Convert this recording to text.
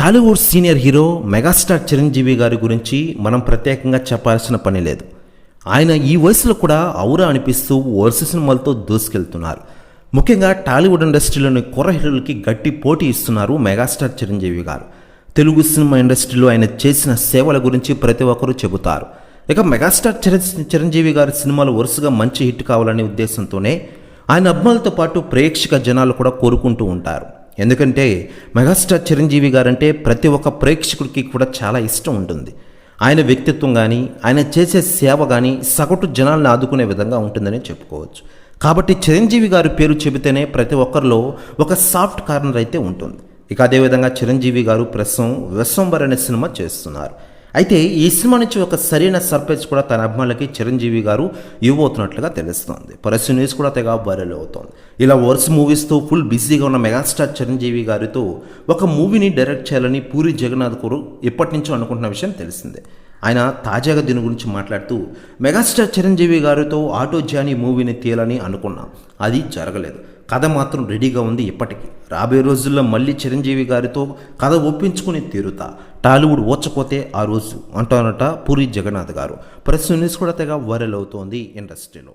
Tollywood senior hero megastar Chiranjeevi గారి గురించి మనం ప్రత్యేకంగా చెప్పాల్సిన పని లేదు. ఆయన ఈ వయసులో కూడా ఔరా అనిపిస్తూ వరుస సినిమాలతో దూసుకెళ్తున్నారు. ముఖ్యంగా టాలీవుడ్ ఇండస్ట్రీలోని కుర్ర హీరోలకి గట్టి పోటీ ఇస్తున్నారు మెగాస్టార్ చిరంజీవి గారు. తెలుగు సినిమా ఇండస్ట్రీలో ఆయన చేసిన సేవల గురించి ప్రతి ఒక్కరూ చెబుతారు. ఇక మెగాస్టార్ చిర- చిరంజీవి గారి సినిమాలు వరుసగా మంచి హిట్ కావాలనే ఉద్దేశంతోనే ఆయన అభిమానులతో పాటు ప్రేక్షక జనాలు కూడా కోరుకుంటూ ఉంటారు. ఎందుకంటే మెగాస్టార్ చిరంజీవి గారంటే ప్రతి ఒక్క ప్రేక్షకుడికి కూడా చాలా ఇష్టం ఉంటుంది. ఆయన వ్యక్తిత్వం కానీ ఆయన చేసే సేవ కానీ సగటు జనాలను ఆదుకునే విధంగా ఉంటుందని చెప్పుకోవచ్చు. కాబట్టి చిరంజీవి గారి పేరు చెబితేనే ప్రతి ఒక్కరిలో ఒక సాఫ్ట్ కార్నర్ అయితే ఉంటుంది. ఇక అదేవిధంగా చిరంజీవి గారు ప్రస్తుతం విశ్వంబర్ అనే సినిమా చేస్తున్నారు. అయితే ఈ సినిమా నుంచి ఒక సరైన సర్ప్రైజ్ కూడా తన అభిమానులకి చిరంజీవి గారు ఇవ్వబోతున్నట్లుగా తెలుస్తోంది. పరస్సు న్యూస్ కూడా తెగ వైరల్ అవుతోంది. ఇలా వరుస మూవీస్తో ఫుల్ బిజీగా ఉన్న మెగాస్టార్ చిరంజీవి గారితో ఒక మూవీని డైరెక్ట్ చేయాలని పూరి జగన్నాథ్ గారు ఎప్పటి నుంచో అనుకుంటున్న విషయం తెలిసిందే. ఆయన తాజాగా దీని గురించి మాట్లాడుతూ మెగాస్టార్ చిరంజీవి గారితో ఆటో జానీ మూవీని తీయాలని అనుకున్నాం. అది జరగలేదు. కథ మాత్రం రెడీగా ఉంది ఇప్పటికీ. రాబోయే రోజుల్లో మళ్ళీ చిరంజీవి గారితో కథ ఒప్పించుకుని తీరుతా. టాలీవుడ్ ఓచపోతే ఆ రోజు అంటారట పూరి జగన్నాథ్ గారు. ప్రెస్ న్యూస్ కూడా తెగ వైరల్ అవుతోంది ఇండస్ట్రీలో.